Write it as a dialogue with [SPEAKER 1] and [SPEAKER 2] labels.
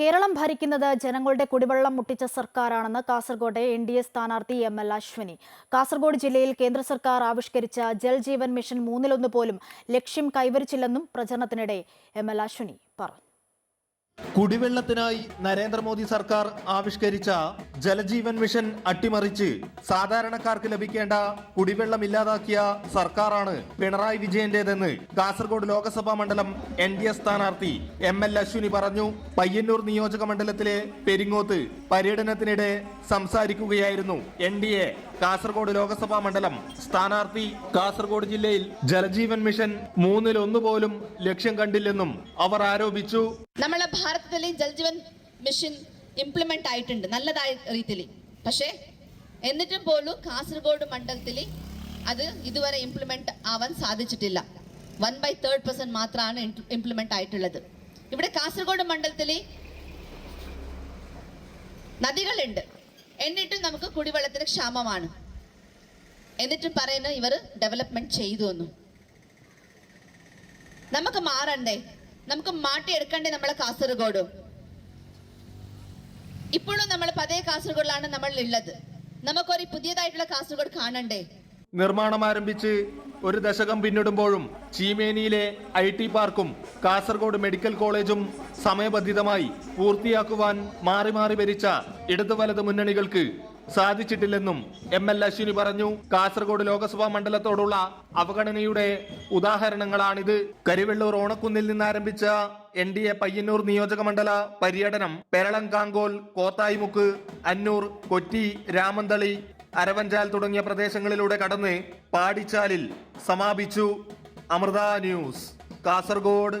[SPEAKER 1] കേരളം ഭരിക്കുന്നത് ജനങ്ങളുടെ കുടിവെള്ളം മുട്ടിച്ച സർക്കാരാണെന്ന് കാസർഗോഡ് എൻ ഡി എ സ്ഥാനാർത്ഥി എം എൽ അശ്വിനി. കാസർഗോഡ് ജില്ലയിൽ കേന്ദ്ര സർക്കാർ ആവിഷ്കരിച്ച ജൽജീവൻ മിഷൻ മൂന്നിലൊന്ന് പോലും ലക്ഷ്യം കൈവരിച്ചില്ലെന്നും പ്രചരണത്തിനിടെ എം എൽ അശ്വിനി പറഞ്ഞു.
[SPEAKER 2] കുടിവെള്ളത്തിനായി നരേന്ദ്രമോദി സർക്കാർ ആവിഷ്കരിച്ച ജലജീവൻ മിഷൻ അട്ടിമറിച്ച് സാധാരണക്കാർക്ക് ലഭിക്കേണ്ട കുടിവെള്ളം ഇല്ലാതാക്കിയ സർക്കാരാണ് പിണറായി വിജയന്റേതെന്ന് കാസർഗോഡ് ലോക്സഭാ മണ്ഡലം എൻ ഡി എ സ്ഥാനാർത്ഥി എം എൽ അശ്വിനി പറഞ്ഞു. പയ്യന്നൂർ നിയോജക മണ്ഡലത്തിലെ പെരിങ്ങോത്ത് പര്യടനത്തിനിടെ സംസാരിക്കുകയായിരുന്നു N D A. Kasaragod Lok Sabha മണ്ഡലം സ്ഥാനാർത്ഥി കാസർഗോഡ് ജില്ലയിൽ ജലജീവൻ മിഷൻ മൂന്നിൽ ഒന്ന് പോലും ലക്ഷ്യം കണ്ടില്ലെന്നും അവർ ആരോപിച്ചു.
[SPEAKER 3] നമ്മളെ ഭാരതത്തിലെ ജലജീവൻ മിഷൻ ഇംപ്ലിമെന്റ് ആയിട്ടുണ്ട് നല്ലതായ രീതിയിൽ. പക്ഷേ എന്നിട്ടും പോലും കാസർഗോഡ് മണ്ഡലത്തിൽ അത് ഇതുവരെ ഇംപ്ലിമെന്റ് ആവാൻ സാധിച്ചിട്ടില്ല. വൺ ബൈ തേർഡ് പെർസെന്റ് മാത്രമാണ് ഇംപ്ലിമെന്റ് ആയിട്ടുള്ളത്. ഇവിടെ കാസർഗോഡ് മണ്ഡലത്തിൽ നദികളുണ്ട്. എന്നിട്ടും നമുക്ക് കുടിവെള്ളത്തിന് ക്ഷാമമാണ്. എന്നിട്ടും പറയുന്ന ഇവർ ഡെവലപ്മെന്റ് ചെയ്തു എന്നു. നമുക്ക് മാറണ്ടേ? നമുക്ക് മാറ്റിയെടുക്കണ്ടേ നമ്മളെ കാസർഗോഡ്? ഇപ്പോഴും നമ്മൾ പതേ കാസർഗോഡിലാണ് നമ്മൾ ഉള്ളത് നമുക്കൊരു പുതിയതായിട്ടുള്ള കാസർഗോഡ് കാണണ്ടേ?
[SPEAKER 2] നിർമ്മാണം ആരംഭിച്ച് ഒരു ദശകം പിന്നിടുമ്പോഴും ചീമേനിയിലെ ഐ ടി പാർക്കും കാസർഗോഡ് മെഡിക്കൽ കോളേജും സമയബന്ധിതമായി പൂർത്തിയാക്കുവാൻ മാറി മാറി ഭരിച്ച ഇടതു വലത് മുന്നണികൾക്ക് സാധിച്ചിട്ടില്ലെന്നും എം എൽ അശ്വിനി പറഞ്ഞു. കാസർഗോഡ് ലോക്സഭാ മണ്ഡലത്തോടുള്ള അവഗണനയുടെ ഉദാഹരണങ്ങളാണിത്. കരിവെള്ളൂർ ഓണക്കുന്നിൽ നിന്ന് ആരംഭിച്ച എൻ ഡി എ പയ്യന്നൂർ നിയോജക മണ്ഡല പര്യടനം പെരളംകാങ്കോൽ കോത്തായിമുക്ക് അന്നൂർ കൊറ്റി രാമന്തളി അരവഞ്ചാൽ തുടങ്ങിയ പ്രദേശങ്ങളിലൂടെ കടന്ന് പാടിച്ചാലിൽ സമാപിച്ചു. അമൃത ന്യൂസ് കാസർഗോഡ്.